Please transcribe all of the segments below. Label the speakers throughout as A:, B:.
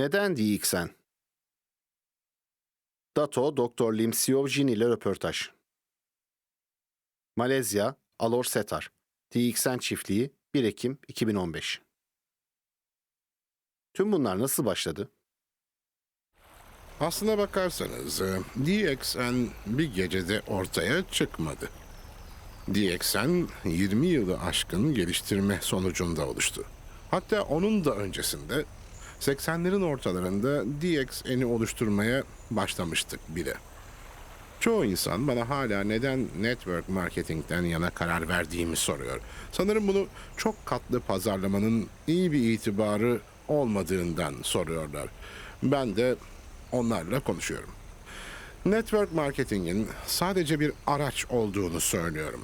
A: Neden DXN? Dato Dr. Lim Siovjin ile röportaj. Malezya, Alor Setar. DXN çiftliği 1 Ekim 2015. Tüm bunlar nasıl başladı?
B: Aslına bakarsanız e, DXN bir gecede ortaya çıkmadı. DXN 20 yılı aşkın geliştirme sonucunda oluştu. Hatta onun da öncesinde 80'lerin ortalarında DXN'i oluşturmaya başlamıştık bile. Çoğu insan bana hala neden network marketingten yana karar verdiğimi soruyor. Sanırım bunu çok katlı pazarlamanın iyi bir itibarı olmadığından soruyorlar. Ben de onlarla konuşuyorum. Network marketingin sadece bir araç olduğunu söylüyorum.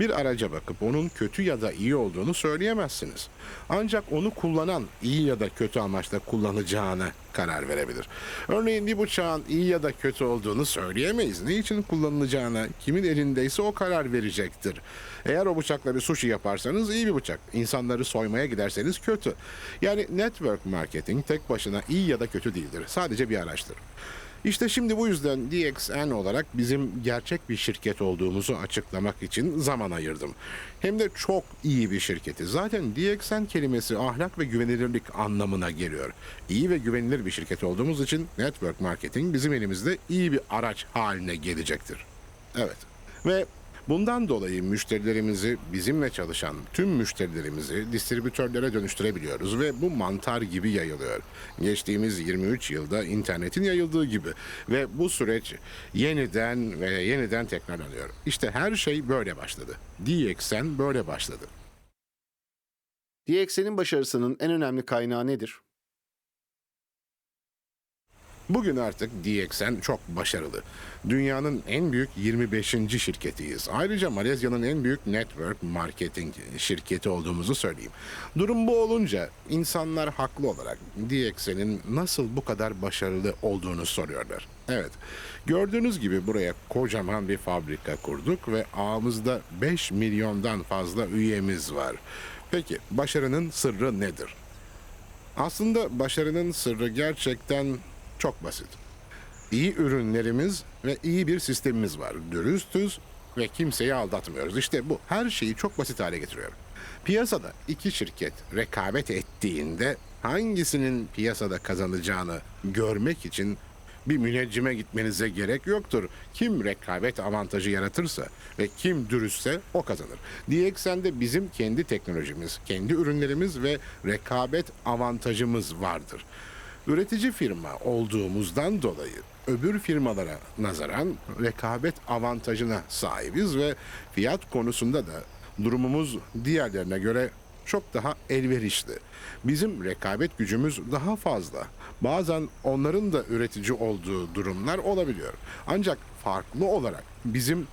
B: Bir araca bakıp onun kötü ya da iyi olduğunu söyleyemezsiniz. Ancak onu kullanan iyi ya da kötü amaçla kullanacağına karar verebilir. Örneğin bir bıçağın iyi ya da kötü olduğunu söyleyemeyiz. Ne için kullanılacağına kimin elindeyse o karar verecektir. Eğer o bıçakla bir sushi yaparsanız iyi bir bıçak. İnsanları soymaya giderseniz kötü. Yani network marketing tek başına iyi ya da kötü değildir. Sadece bir araçtır. İşte şimdi bu yüzden DXN olarak bizim gerçek bir şirket olduğumuzu açıklamak için zaman ayırdım. Hem de çok iyi bir şirketi. Zaten DXN kelimesi ahlak ve güvenilirlik anlamına geliyor. İyi ve güvenilir bir şirket olduğumuz için network marketing bizim elimizde iyi bir araç haline gelecektir. Evet. Ve Bundan dolayı müşterilerimizi, bizimle çalışan tüm müşterilerimizi distribütörlere dönüştürebiliyoruz ve bu mantar gibi yayılıyor. Geçtiğimiz 23 yılda internetin yayıldığı gibi ve bu süreç yeniden ve yeniden tekrarlanıyor. İşte her şey böyle başladı. DXN böyle başladı.
A: DXN'in başarısının en önemli kaynağı nedir?
B: Bugün artık DXN çok başarılı. Dünyanın en büyük 25. şirketiyiz. Ayrıca Malezya'nın en büyük network marketing şirketi olduğumuzu söyleyeyim. Durum bu olunca insanlar haklı olarak DXN'in nasıl bu kadar başarılı olduğunu soruyorlar. Evet, gördüğünüz gibi buraya kocaman bir fabrika kurduk ve ağımızda 5 milyondan fazla üyemiz var. Peki başarının sırrı nedir? Aslında başarının sırrı gerçekten çok basit. İyi ürünlerimiz ve iyi bir sistemimiz var. Dürüstüz ve kimseyi aldatmıyoruz. İşte bu her şeyi çok basit hale getiriyor. Piyasada iki şirket rekabet ettiğinde hangisinin piyasada kazanacağını görmek için bir müneccime gitmenize gerek yoktur. Kim rekabet avantajı yaratırsa ve kim dürüstse o kazanır. DXN'de bizim kendi teknolojimiz, kendi ürünlerimiz ve rekabet avantajımız vardır. Üretici firma olduğumuzdan dolayı öbür firmalara nazaran rekabet avantajına sahibiz ve fiyat konusunda da durumumuz diğerlerine göre çok daha elverişli. Bizim rekabet gücümüz daha fazla. Bazen onların da üretici olduğu durumlar olabiliyor. Ancak farklı olarak bizim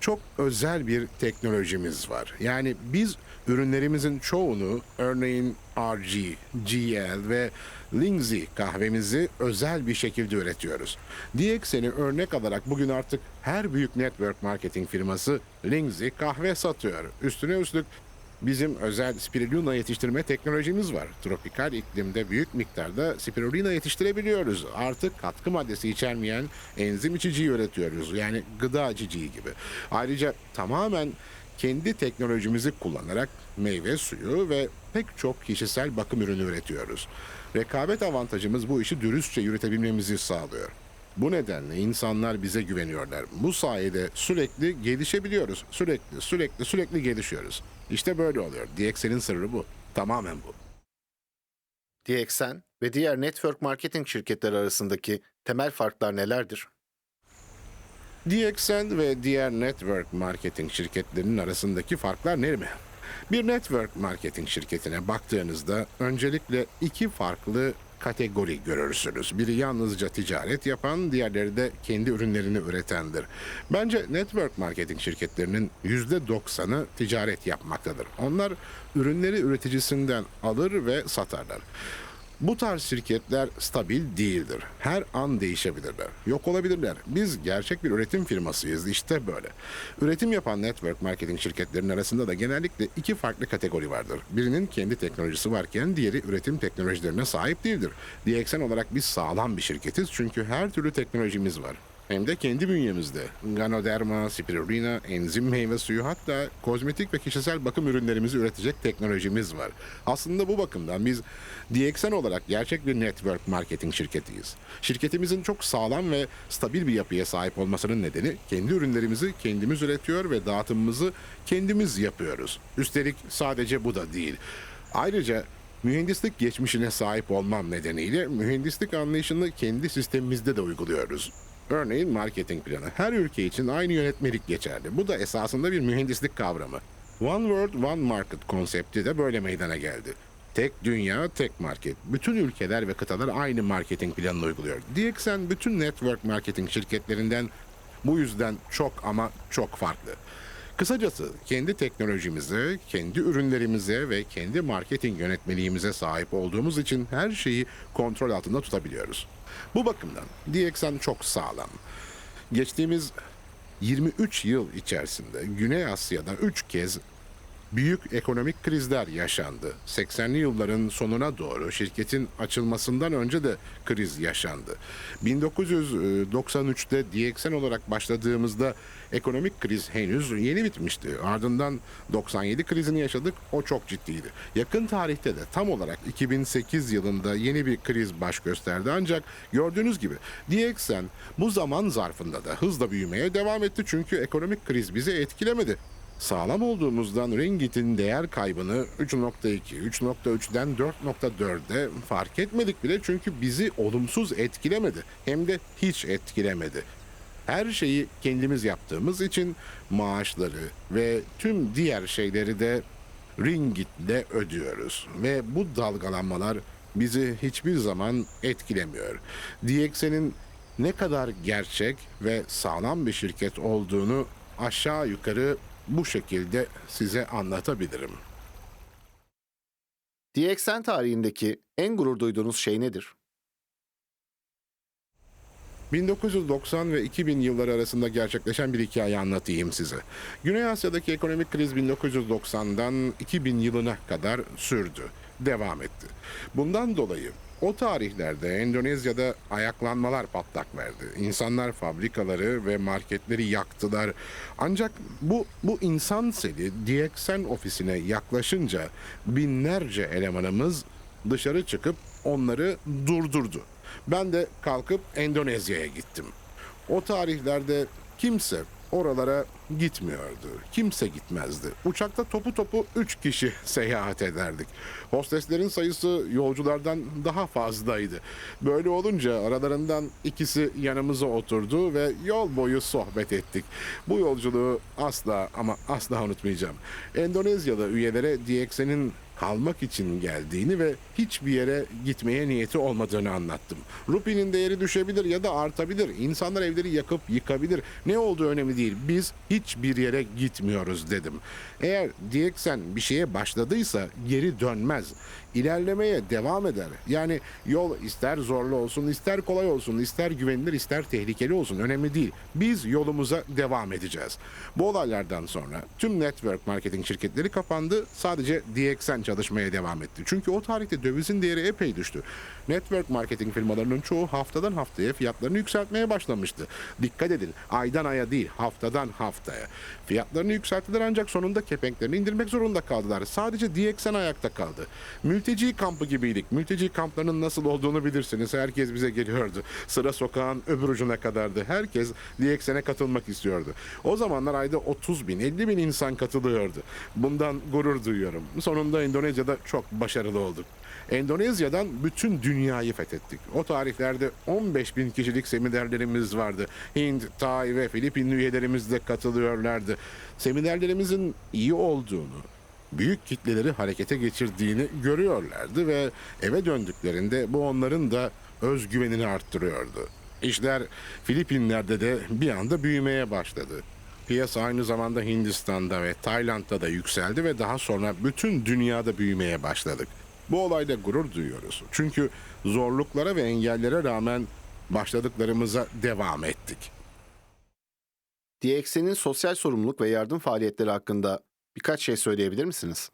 B: çok özel bir teknolojimiz var. Yani biz ürünlerimizin çoğunu örneğin RG, GL ve Lindsay kahvemizi özel bir şekilde üretiyoruz. DXN'i örnek alarak bugün artık her büyük network marketing firması Lindsay kahve satıyor. Üstüne üstlük Bizim özel spirulina yetiştirme teknolojimiz var. Tropikal iklimde büyük miktarda spirulina yetiştirebiliyoruz. Artık katkı maddesi içermeyen enzim içiciyi üretiyoruz. Yani gıda içiciyi gibi. Ayrıca tamamen kendi teknolojimizi kullanarak meyve suyu ve pek çok kişisel bakım ürünü üretiyoruz. Rekabet avantajımız bu işi dürüstçe yürütebilmemizi sağlıyor. Bu nedenle insanlar bize güveniyorlar. Bu sayede sürekli gelişebiliyoruz. Sürekli, sürekli, sürekli gelişiyoruz. İşte böyle oluyor. DXN'in sırrı bu. Tamamen bu.
A: DXN ve diğer network marketing şirketleri arasındaki temel farklar nelerdir?
B: DXN ve diğer network marketing şirketlerinin arasındaki farklar ne mi? Bir network marketing şirketine baktığınızda öncelikle iki farklı kategori görürsünüz. Biri yalnızca ticaret yapan, diğerleri de kendi ürünlerini üretendir. Bence network marketing şirketlerinin %90'ı ticaret yapmaktadır. Onlar ürünleri üreticisinden alır ve satarlar. Bu tarz şirketler stabil değildir. Her an değişebilirler. Yok olabilirler. Biz gerçek bir üretim firmasıyız. İşte böyle. Üretim yapan network marketing şirketlerinin arasında da genellikle iki farklı kategori vardır. Birinin kendi teknolojisi varken diğeri üretim teknolojilerine sahip değildir. DXN olarak biz sağlam bir şirketiz çünkü her türlü teknolojimiz var. Hem de kendi bünyemizde. Ganoderma, spirulina, enzim meyve suyu hatta kozmetik ve kişisel bakım ürünlerimizi üretecek teknolojimiz var. Aslında bu bakımdan biz DXN olarak gerçek bir network marketing şirketiyiz. Şirketimizin çok sağlam ve stabil bir yapıya sahip olmasının nedeni kendi ürünlerimizi kendimiz üretiyor ve dağıtımımızı kendimiz yapıyoruz. Üstelik sadece bu da değil. Ayrıca Mühendislik geçmişine sahip olmam nedeniyle mühendislik anlayışını kendi sistemimizde de uyguluyoruz. Örneğin marketing planı. Her ülke için aynı yönetmelik geçerli. Bu da esasında bir mühendislik kavramı. One World, One Market konsepti de böyle meydana geldi. Tek dünya, tek market. Bütün ülkeler ve kıtalar aynı marketing planını uyguluyor. DXN bütün network marketing şirketlerinden bu yüzden çok ama çok farklı. Kısacası kendi teknolojimize, kendi ürünlerimize ve kendi marketing yönetmeliğimize sahip olduğumuz için her şeyi kontrol altında tutabiliyoruz. Bu bakımdan DXN çok sağlam. Geçtiğimiz 23 yıl içerisinde Güney Asya'da 3 kez büyük ekonomik krizler yaşandı. 80'li yılların sonuna doğru şirketin açılmasından önce de kriz yaşandı. 1993'te DXN olarak başladığımızda ekonomik kriz henüz yeni bitmişti. Ardından 97 krizini yaşadık. O çok ciddiydi. Yakın tarihte de tam olarak 2008 yılında yeni bir kriz baş gösterdi. Ancak gördüğünüz gibi DXN bu zaman zarfında da hızla büyümeye devam etti. Çünkü ekonomik kriz bizi etkilemedi. Sağlam olduğumuzdan ringitin değer kaybını 3.2, 3.3'den 4.4'e fark etmedik bile çünkü bizi olumsuz etkilemedi. Hem de hiç etkilemedi. Her şeyi kendimiz yaptığımız için maaşları ve tüm diğer şeyleri de ringitle ödüyoruz. Ve bu dalgalanmalar bizi hiçbir zaman etkilemiyor. DXN'in ne kadar gerçek ve sağlam bir şirket olduğunu aşağı yukarı bu şekilde size anlatabilirim.
A: DXN tarihindeki en gurur duyduğunuz şey nedir?
B: 1990 ve 2000 yılları arasında gerçekleşen bir hikaye anlatayım size. Güney Asya'daki ekonomik kriz 1990'dan 2000 yılına kadar sürdü, devam etti. Bundan dolayı o tarihlerde Endonezya'da ayaklanmalar patlak verdi. İnsanlar fabrikaları ve marketleri yaktılar. Ancak bu bu insan seli DXN ofisine yaklaşınca binlerce elemanımız dışarı çıkıp onları durdurdu. Ben de kalkıp Endonezya'ya gittim. O tarihlerde kimse oralara gitmiyordu. Kimse gitmezdi. Uçakta topu topu 3 kişi seyahat ederdik. Hosteslerin sayısı yolculardan daha fazlaydı. Böyle olunca aralarından ikisi yanımıza oturdu ve yol boyu sohbet ettik. Bu yolculuğu asla ama asla unutmayacağım. Endonezyalı üyelere DXN'in kalmak için geldiğini ve hiçbir yere gitmeye niyeti olmadığını anlattım. Rupi'nin değeri düşebilir ya da artabilir. İnsanlar evleri yakıp yıkabilir. Ne olduğu önemli değil. Biz hiçbir yere gitmiyoruz dedim. Eğer DXN bir şeye başladıysa geri dönmez. İlerlemeye devam eder. Yani yol ister zorlu olsun, ister kolay olsun, ister güvenilir, ister tehlikeli olsun önemli değil. Biz yolumuza devam edeceğiz. Bu olaylardan sonra tüm network marketing şirketleri kapandı. Sadece DXN çalışmaya devam etti. Çünkü o tarihte dövizin değeri epey düştü. Network marketing firmalarının çoğu haftadan haftaya fiyatlarını yükseltmeye başlamıştı. Dikkat edin aydan aya değil haftadan haftaya. Fiyatlarını yükselttiler ancak sonunda kepenklerini indirmek zorunda kaldılar. Sadece DXN ayakta kaldı. Mülteci kampı gibiydik. Mülteci kamplarının nasıl olduğunu bilirsiniz. Herkes bize geliyordu. Sıra sokağın öbür ucuna kadardı. Herkes DXN'e katılmak istiyordu. O zamanlar ayda 30 bin, 50 bin insan katılıyordu. Bundan gurur duyuyorum. Sonunda Endonezya'da çok başarılı olduk. Endonezya'dan bütün dünyayı fethettik. O tarihlerde 15 bin kişilik seminerlerimiz vardı. Hint, Tay ve Filipinli üyelerimiz de katılıyorlardı. Seminerlerimizin iyi olduğunu, büyük kitleleri harekete geçirdiğini görüyorlardı ve eve döndüklerinde bu onların da özgüvenini arttırıyordu. İşler Filipinler'de de bir anda büyümeye başladı. Piyasa aynı zamanda Hindistan'da ve Tayland'da da yükseldi ve daha sonra bütün dünyada büyümeye başladık. Bu olayda gurur duyuyoruz. Çünkü zorluklara ve engellere rağmen başladıklarımıza devam ettik.
A: DX'nin sosyal sorumluluk ve yardım faaliyetleri hakkında birkaç şey söyleyebilir misiniz?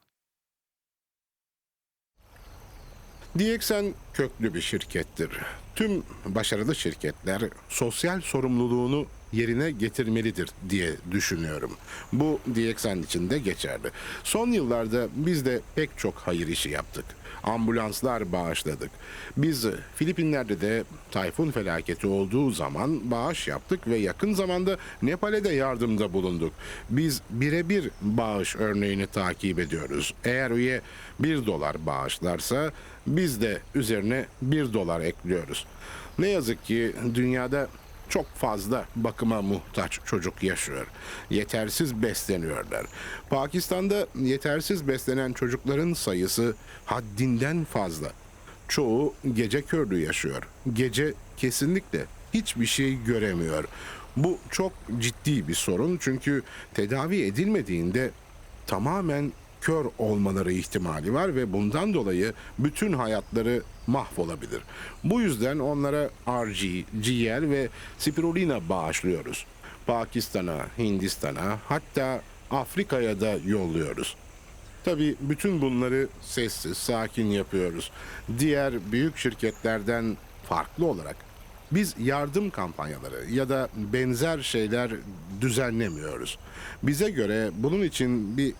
B: DXN köklü bir şirkettir. Tüm başarılı şirketler sosyal sorumluluğunu yerine getirmelidir diye düşünüyorum. Bu DXN için de geçerli. Son yıllarda biz de pek çok hayır işi yaptık. Ambulanslar bağışladık. Biz Filipinler'de de tayfun felaketi olduğu zaman bağış yaptık ve yakın zamanda Nepal'e de yardımda bulunduk. Biz birebir bağış örneğini takip ediyoruz. Eğer üye 1 dolar bağışlarsa biz de üzerine 1 dolar ekliyoruz. Ne yazık ki dünyada çok fazla bakıma muhtaç çocuk yaşıyor. Yetersiz besleniyorlar. Pakistan'da yetersiz beslenen çocukların sayısı haddinden fazla. Çoğu gece körlüğü yaşıyor. Gece kesinlikle hiçbir şey göremiyor. Bu çok ciddi bir sorun çünkü tedavi edilmediğinde tamamen kör olmaları ihtimali var ve bundan dolayı bütün hayatları mahvolabilir. Bu yüzden onlara RG, GL ve spirulina bağışlıyoruz. Pakistan'a, Hindistan'a hatta Afrika'ya da yolluyoruz. Tabii bütün bunları sessiz, sakin yapıyoruz. Diğer büyük şirketlerden farklı olarak biz yardım kampanyaları ya da benzer şeyler düzenlemiyoruz. Bize göre bunun için bir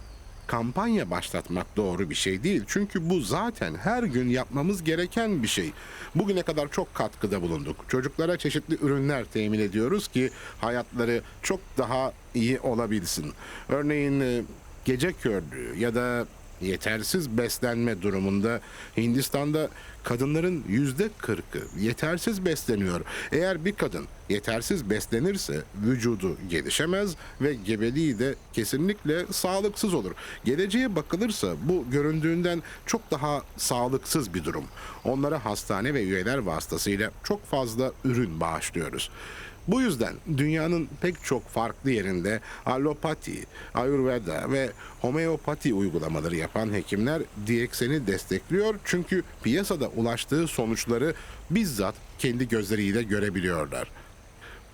B: kampanya başlatmak doğru bir şey değil. Çünkü bu zaten her gün yapmamız gereken bir şey. Bugüne kadar çok katkıda bulunduk. Çocuklara çeşitli ürünler temin ediyoruz ki hayatları çok daha iyi olabilsin. Örneğin e, gece körlüğü ya da yetersiz beslenme durumunda Hindistan'da kadınların yüzde kırkı yetersiz besleniyor. Eğer bir kadın yetersiz beslenirse vücudu gelişemez ve gebeliği de kesinlikle sağlıksız olur. Geleceğe bakılırsa bu göründüğünden çok daha sağlıksız bir durum. Onlara hastane ve üyeler vasıtasıyla çok fazla ürün bağışlıyoruz. Bu yüzden dünyanın pek çok farklı yerinde alopati, ayurveda ve homeopati uygulamaları yapan hekimler DXN'i destekliyor çünkü piyasada ulaştığı sonuçları bizzat kendi gözleriyle görebiliyorlar.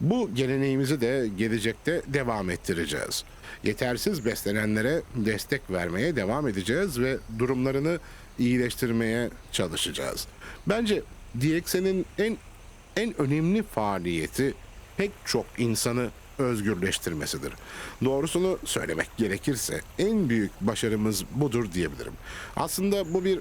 B: Bu geleneğimizi de gelecekte devam ettireceğiz. Yetersiz beslenenlere destek vermeye devam edeceğiz ve durumlarını iyileştirmeye çalışacağız. Bence DXN'in en en önemli faaliyeti pek çok insanı özgürleştirmesidir. Doğrusunu söylemek gerekirse en büyük başarımız budur diyebilirim. Aslında bu bir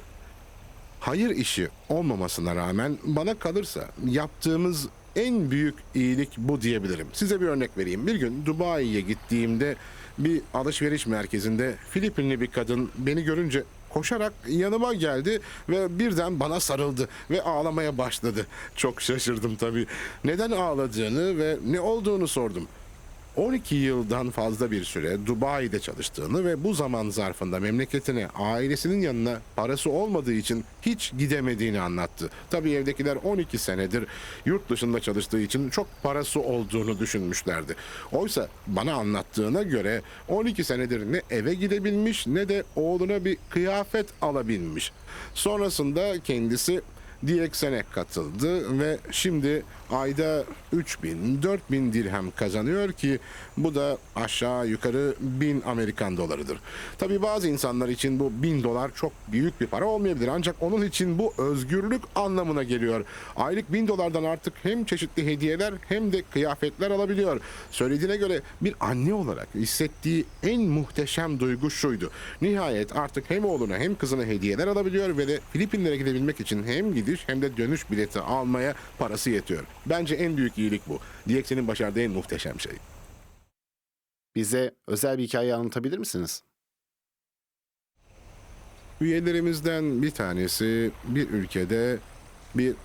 B: hayır işi olmamasına rağmen bana kalırsa yaptığımız en büyük iyilik bu diyebilirim. Size bir örnek vereyim. Bir gün Dubai'ye gittiğimde bir alışveriş merkezinde Filipinli bir kadın beni görünce koşarak yanıma geldi ve birden bana sarıldı ve ağlamaya başladı. Çok şaşırdım tabii. Neden ağladığını ve ne olduğunu sordum. 12 yıldan fazla bir süre Dubai'de çalıştığını ve bu zaman zarfında memleketine, ailesinin yanına parası olmadığı için hiç gidemediğini anlattı. Tabii evdekiler 12 senedir yurt dışında çalıştığı için çok parası olduğunu düşünmüşlerdi. Oysa bana anlattığına göre 12 senedir ne eve gidebilmiş ne de oğluna bir kıyafet alabilmiş. Sonrasında kendisi DXN'e katıldı ve şimdi ayda 3000 4000 dirhem kazanıyor ki bu da aşağı yukarı 1000 Amerikan dolarıdır. Tabii bazı insanlar için bu 1000 dolar çok büyük bir para olmayabilir ancak onun için bu özgürlük anlamına geliyor. Aylık 1000 dolardan artık hem çeşitli hediyeler hem de kıyafetler alabiliyor. Söylediğine göre bir anne olarak hissettiği en muhteşem duygu şuydu. Nihayet artık hem oğluna hem kızına hediyeler alabiliyor ve de Filipinlere gidebilmek için hem gidiş hem de dönüş bileti almaya parası yetiyor. Bence en büyük iyilik bu. DX'nin başardığı en muhteşem şey.
A: Bize özel bir hikaye anlatabilir misiniz?
B: Üyelerimizden bir tanesi bir ülkede bir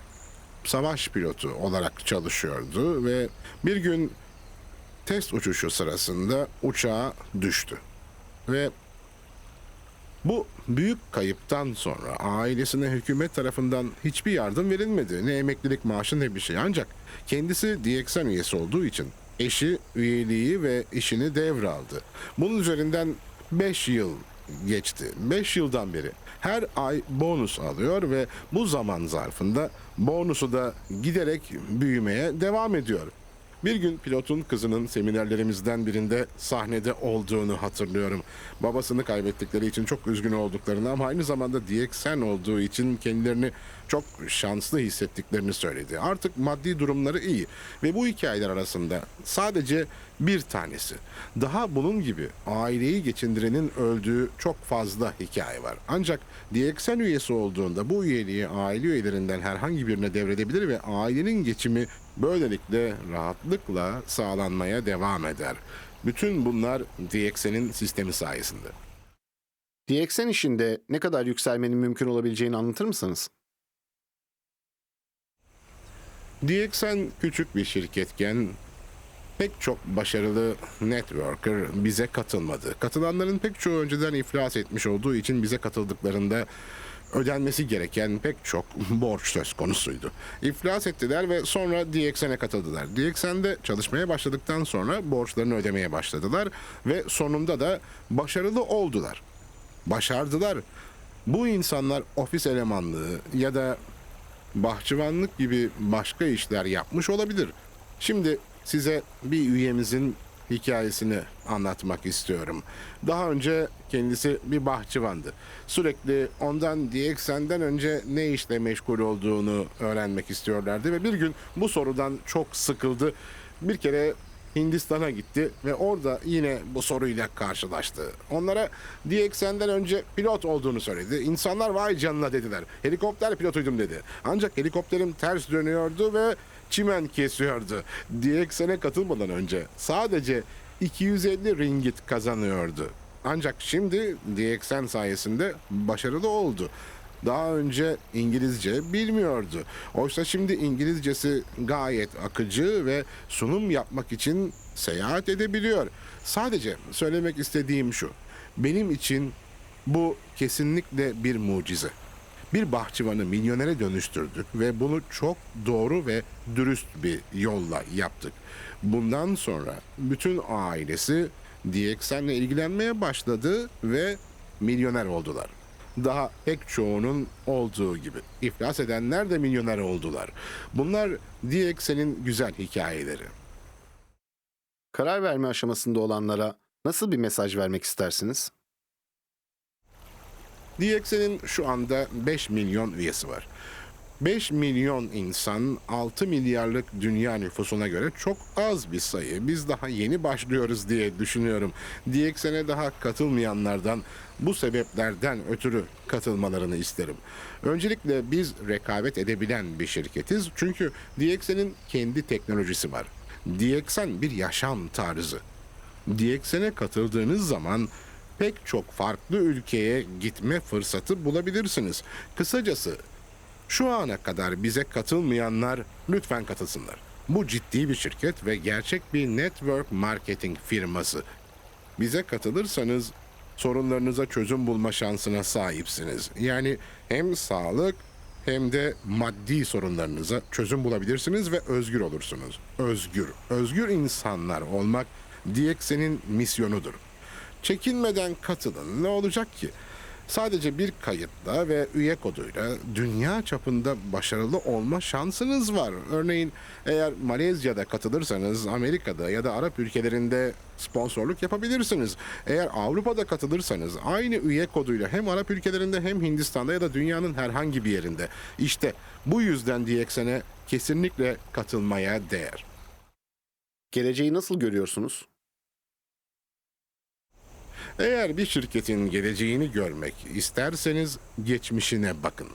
B: savaş pilotu olarak çalışıyordu ve bir gün test uçuşu sırasında uçağa düştü. Ve bu büyük kayıptan sonra ailesine hükümet tarafından hiçbir yardım verilmedi. Ne emeklilik maaşı ne bir şey. Ancak kendisi DXN üyesi olduğu için eşi üyeliği ve işini devraldı. Bunun üzerinden 5 yıl geçti. 5 yıldan beri her ay bonus alıyor ve bu zaman zarfında bonusu da giderek büyümeye devam ediyor. Bir gün pilotun kızının seminerlerimizden birinde sahnede olduğunu hatırlıyorum. Babasını kaybettikleri için çok üzgün olduklarını ama aynı zamanda DXN olduğu için kendilerini çok şanslı hissettiklerini söyledi. Artık maddi durumları iyi ve bu hikayeler arasında sadece bir tanesi. Daha bunun gibi aileyi geçindirenin öldüğü çok fazla hikaye var. Ancak DXN üyesi olduğunda bu üyeliği aile üyelerinden herhangi birine devredebilir ve ailenin geçimi böylelikle rahatlıkla sağlanmaya devam eder. Bütün bunlar DXN'in sistemi sayesinde.
A: DXN işinde ne kadar yükselmenin mümkün olabileceğini anlatır mısınız?
B: DXN küçük bir şirketken pek çok başarılı networker bize katılmadı. Katılanların pek çoğu önceden iflas etmiş olduğu için bize katıldıklarında ödenmesi gereken pek çok borç söz konusuydu. İflas ettiler ve sonra DXN'e katıldılar. DXN'de çalışmaya başladıktan sonra borçlarını ödemeye başladılar ve sonunda da başarılı oldular. Başardılar. Bu insanlar ofis elemanlığı ya da bahçıvanlık gibi başka işler yapmış olabilir. Şimdi size bir üyemizin hikayesini anlatmak istiyorum. Daha önce kendisi bir bahçıvandı. Sürekli ondan DXN'den önce ne işle meşgul olduğunu öğrenmek istiyorlardı ve bir gün bu sorudan çok sıkıldı. Bir kere Hindistan'a gitti ve orada yine bu soruyla karşılaştı. Onlara DXN'den önce pilot olduğunu söyledi. İnsanlar vay canına dediler. Helikopter pilotuydum dedi. Ancak helikopterim ters dönüyordu ve çimen kesiyordu. DXN'e katılmadan önce sadece 250 ringgit kazanıyordu. Ancak şimdi DXN sayesinde başarılı oldu. Daha önce İngilizce bilmiyordu. Oysa şimdi İngilizcesi gayet akıcı ve sunum yapmak için seyahat edebiliyor. Sadece söylemek istediğim şu. Benim için bu kesinlikle bir mucize. Bir bahçıvanı milyonere dönüştürdük ve bunu çok doğru ve dürüst bir yolla yaptık. Bundan sonra bütün ailesi DXN'le ilgilenmeye başladı ve milyoner oldular. Daha pek çoğunun olduğu gibi. iflas edenler de milyoner oldular. Bunlar DXN'in güzel hikayeleri.
A: Karar verme aşamasında olanlara nasıl bir mesaj vermek istersiniz?
B: DXN'in şu anda 5 milyon üyesi var. 5 milyon insan 6 milyarlık dünya nüfusuna göre çok az bir sayı. Biz daha yeni başlıyoruz diye düşünüyorum. DXN'e daha katılmayanlardan bu sebeplerden ötürü katılmalarını isterim. Öncelikle biz rekabet edebilen bir şirketiz. Çünkü DXN'in kendi teknolojisi var. DXN bir yaşam tarzı. DXN'e katıldığınız zaman pek çok farklı ülkeye gitme fırsatı bulabilirsiniz. Kısacası şu ana kadar bize katılmayanlar lütfen katılsınlar. Bu ciddi bir şirket ve gerçek bir network marketing firması. Bize katılırsanız sorunlarınıza çözüm bulma şansına sahipsiniz. Yani hem sağlık hem de maddi sorunlarınıza çözüm bulabilirsiniz ve özgür olursunuz. Özgür, özgür insanlar olmak DX'nin misyonudur. Çekinmeden katılın. Ne olacak ki? Sadece bir kayıtla ve üye koduyla dünya çapında başarılı olma şansınız var. Örneğin eğer Malezya'da katılırsanız Amerika'da ya da Arap ülkelerinde sponsorluk yapabilirsiniz. Eğer Avrupa'da katılırsanız aynı üye koduyla hem Arap ülkelerinde hem Hindistan'da ya da dünyanın herhangi bir yerinde. İşte bu yüzden DXN'e kesinlikle katılmaya değer.
A: Geleceği nasıl görüyorsunuz?
B: Eğer bir şirketin geleceğini görmek isterseniz geçmişine bakın.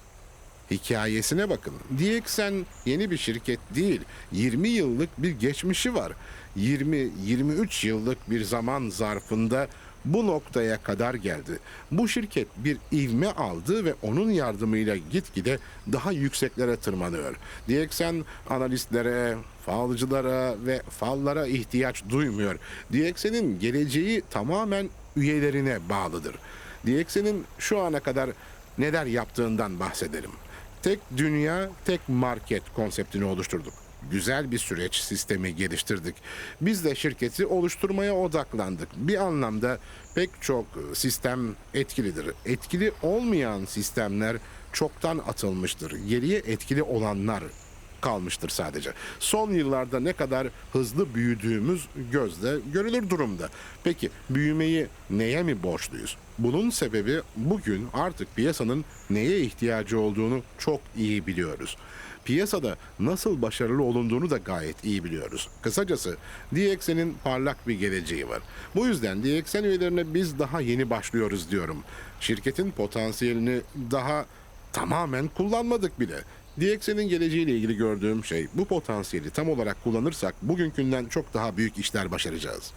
B: Hikayesine bakın. DXN yeni bir şirket değil. 20 yıllık bir geçmişi var. 20-23 yıllık bir zaman zarfında bu noktaya kadar geldi. Bu şirket bir ivme aldı ve onun yardımıyla gitgide daha yükseklere tırmanıyor. DXN analistlere, falcılara ve fallara ihtiyaç duymuyor. DXN'in geleceği tamamen üyelerine bağlıdır. DXN'in şu ana kadar neler yaptığından bahsedelim. Tek dünya, tek market konseptini oluşturduk. güzel bir süreç sistemi geliştirdik. Biz de şirketi oluşturmaya odaklandık. Bir anlamda pek çok sistem etkilidir. Etkili olmayan sistemler çoktan atılmıştır. Geriye etkili olanlar kalmıştır sadece. Son yıllarda ne kadar hızlı büyüdüğümüz gözle görülür durumda. Peki büyümeyi neye mi borçluyuz? Bunun sebebi bugün artık piyasanın neye ihtiyacı olduğunu çok iyi biliyoruz. Piyasada nasıl başarılı olunduğunu da gayet iyi biliyoruz. Kısacası DXN'in parlak bir geleceği var. Bu yüzden DXN üyelerine biz daha yeni başlıyoruz diyorum. Şirketin potansiyelini daha tamamen kullanmadık bile. DXN'in geleceğiyle ilgili gördüğüm şey bu potansiyeli tam olarak kullanırsak bugünkünden çok daha büyük işler başaracağız.